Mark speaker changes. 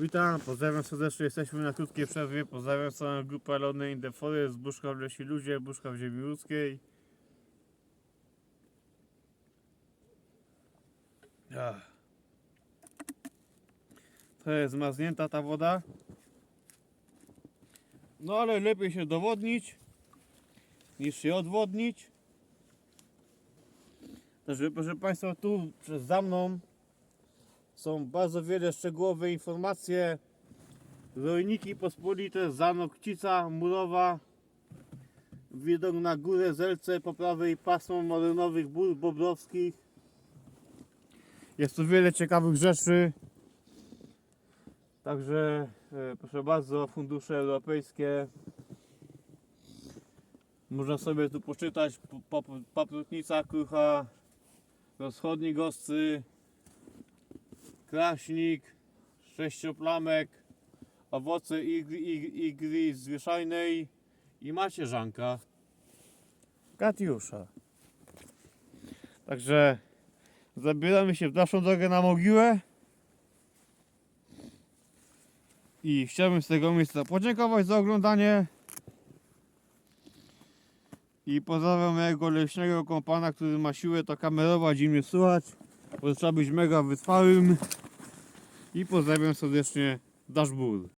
Speaker 1: Witam, pozdrawiam serdecznie, jesteśmy na krótkiej przerwie. Pozdrawiam całą grupę Lony in the Forest, Buszka w Lesie Ludzie, Buszka w Ziemi Ludzkiej. Ach. To jest zmarznięta ta woda. No ale lepiej się dowodnić niż się odwodnić. Także proszę Państwa, tu przez za mną są bardzo wiele szczegółowe informacje. Rolniki pospolite, Zanokcica, Murowa, widok na górę Zelce po prawej pasmą marynowych ból bobrowskich. Jest tu wiele ciekawych rzeczy. Także e, proszę bardzo, fundusze europejskie. Można sobie tu poczytać po- po- paprotnica krucha, rozchodni goscy, kraśnik, sześcioplamek, owoce igry, ig- igry zwyczajnej i macierzanka. Katiusza. Także zabieramy się w dalszą drogę na mogiłę. I chciałbym z tego miejsca podziękować za oglądanie. I pozdrawiam mojego leśnego kompana, który ma siłę to kamerować i mnie słuchać. Bo trzeba być mega wytrwałym. I pozdrawiam serdecznie Dashbur.